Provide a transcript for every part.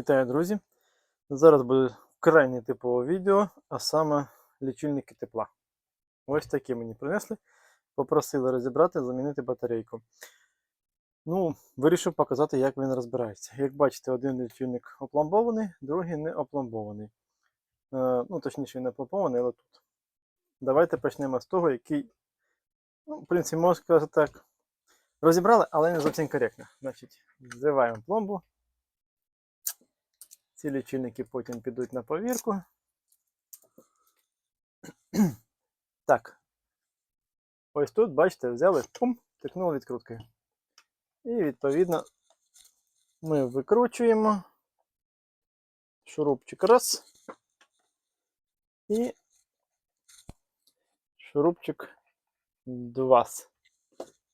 Вітаю, друзі! Зараз буде крайнє типове відео, а саме лічильники тепла. Ось такі мені принесли. Попросили розібрати, замінити батарейку. Ну, вирішив показати, як він розбирається. Як бачите, один лічильник опломбований, другий не опломбований. Е, ну, точніше, він не опломбований, але тут. Давайте почнемо з того, який, ну, в принципі, можна сказати так, розібрали, але не зовсім коректно. Значить, зриваємо пломбу. Ці лічильники потім підуть на повірку. Так. Ось тут, бачите, взяли, пум, тикнули відкруткою. І відповідно ми викручуємо шурупчик раз. І шурупчик два.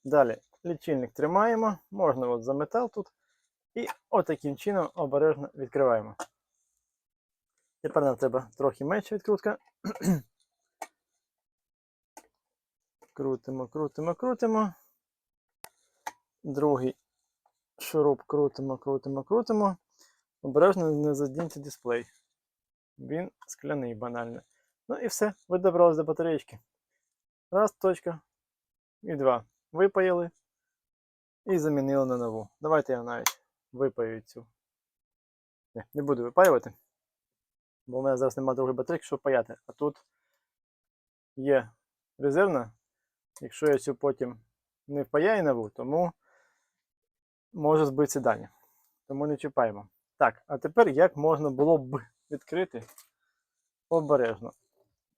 Далі лічильник тримаємо, можна от за метал тут. І отаким чином обережно відкриваємо. Тепер нам треба трохи менша відкрутка. Крутимо, крутимо, крутимо. Другий шуруп крутимо, крутимо, крутимо. Обережно не задіньте дисплей. Він скляний банально. Ну і все, ви добрались до батареєчки. Раз, точка. І два. Випаяли. І замінили на нову. Давайте я навіть випаю цю. Не, не буду випаювати. Бо в мене зараз немає другої батарейки, щоб паяти. А тут є резервна. Якщо я цю потім не впаяю нову, тому може збитися далі. Тому не чіпаємо. Так, а тепер як можна було б відкрити обережно.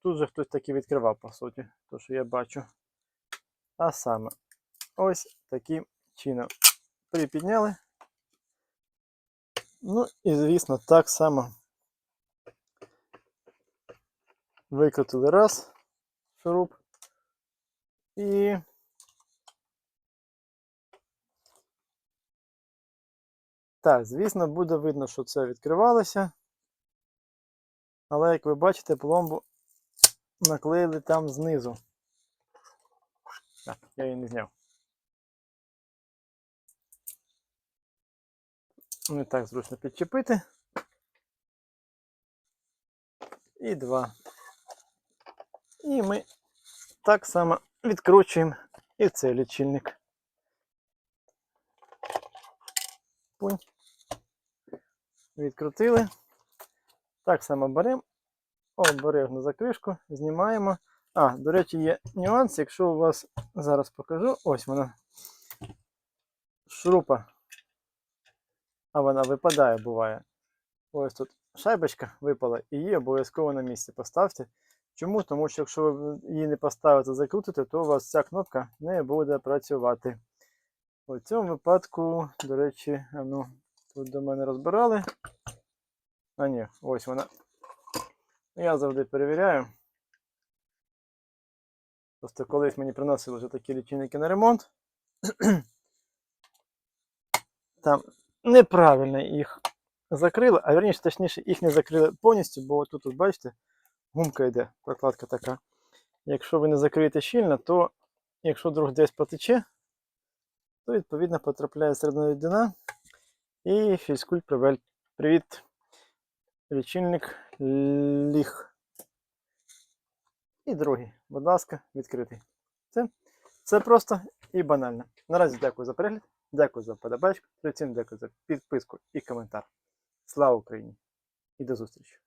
Тут же хтось таки відкривав, по суті, то що я бачу. А саме ось таким чином припідняли. Ну і, звісно, так само викрутили раз шуруп і так, звісно, буде видно, що це відкривалося. Але, як ви бачите, пломбу наклеїли там знизу. Так, я її не зняв. Не так зручно підчепити. І два. І ми так само відкручуємо і цей лічильник. Пунь. Відкрутили. Так само беремо, обережно за кришку, знімаємо. А, до речі, є нюанс, якщо у вас зараз покажу, ось вона шурупа а вона випадає, буває. Ось тут шайбочка випала, і її обов'язково на місці поставте. Чому? Тому що якщо ви її не поставите, закрутите, то у вас ця кнопка не буде працювати. У цьому випадку, до речі, ну, тут до мене розбирали. А ні, ось вона. Я завжди перевіряю. Просто колись мені приносили вже такі лічильники на ремонт. Там неправильно їх закрили, а верніше, точніше, їх не закрили повністю, бо тут, от, бачите, гумка йде, прокладка така. Якщо ви не закриєте щільно, то якщо вдруг десь потече, то відповідно потрапляє середина і фізкульт привель. Привіт, лічильник ліг. І другий, будь ласка, відкритий. Це, це просто і банально. Наразі дякую за перегляд. Дякую за подобачку, всім дякую за підписку і коментар. Слава Україні! І до зустрічі!